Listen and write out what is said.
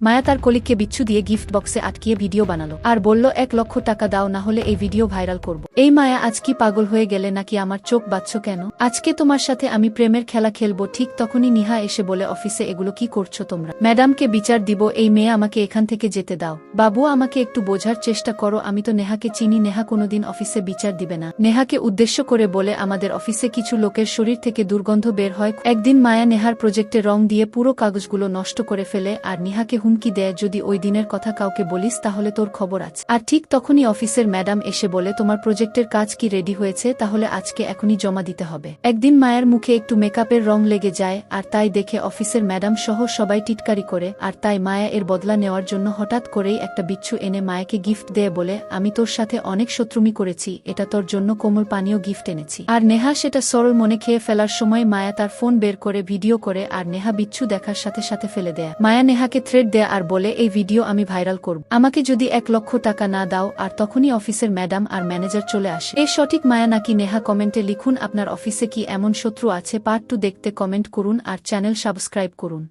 মায়া তার কলিককে বিচ্ছু দিয়ে গিফট বক্সে আটকিয়ে ভিডিও বানালো আর বলল, এক লক্ষ টাকা দাও, না হলে এই ভিডিও ভাইরাল করব। এই মায়া আজ কি পাগল হয়ে গেলে নাকি আমার চোখ বাচ্চ কেন? আজকে তোমার সাথে আমি প্রেমের খেলা খেলব, ঠিক তখনই নিহা এসে বলে, অফিসে এগুলো কি করছ তোমরা? ম্যাডামকে বিচার দিব, এই মেয়ে আমাকে এখান থেকে যেতে দাও। বাবু, আমাকে একটু বোঝার চেষ্টা করো, আমি তো নেহাকে চিনি, নেহা কোনোদিন অফিসে বিচার দিবে না। নেহাকে উদ্দেশ্য করে বলে, আমাদের অফিসে কিছু লোকের শরীর থেকে দুর্গন্ধ বের হয়। একদিন মায়া নেহার প্রজেক্টে রং দিয়ে পুরো কাগজগুলো নষ্ট করে ফেলে আর নিহাকে হুমকি দেয়, যদি ওই দিনের কথা কাউকে বলিস, তাহলে তোর খবর আছে। আর ঠিক তখনই অফিসের ম্যাডাম এসে বলে, তোমার প্রজেক্টের কাজ কি রেডি হয়েছে? তাহলে আজকে এখনই জমা দিতে হবে। একদিন মায়ের মুখে একটু মেকআপের রং লেগে যায়, আর তাই দেখে অফিসের ম্যাডাম সহ সবাই টিটকারি করে, আর তাই মায়া এর বদলা নেওয়ার জন্য হঠাৎ করেই একটা বিচ্ছু এনে মায়াকে গিফট দেয় বলে, আমি তোর সাথে অনেক শত্রুমি করেছি, এটা তোর জন্য কোমল পানীয় গিফট এনেছি। আর নেহা সেটা সরল মনে খেয়ে ফেলার সময় মায়া তার ফোন বের করে, ভিডিও করে, আর নেহা বিচ্ছু দেখার সাথে সাথে ফেলে দেয়। মায়া নেহাকে থ্রেড দেয় আর বলে, এই ভিডিও আমি ভাইরাল করব। আমাকে যদি এক লক্ষ টাকা না দাও, আর তখনই অফিসের ম্যাডাম আর ম্যানেজার চলে আসে। এ সঠিক মায়া নাকি নেহা কমেন্টে লিখুন, আপনার অফিসে কি এমন শত্রু আছে? পার্ট টু দেখতে কমেন্ট করুন আর চ্যানেল সাবস্ক্রাইব করুন।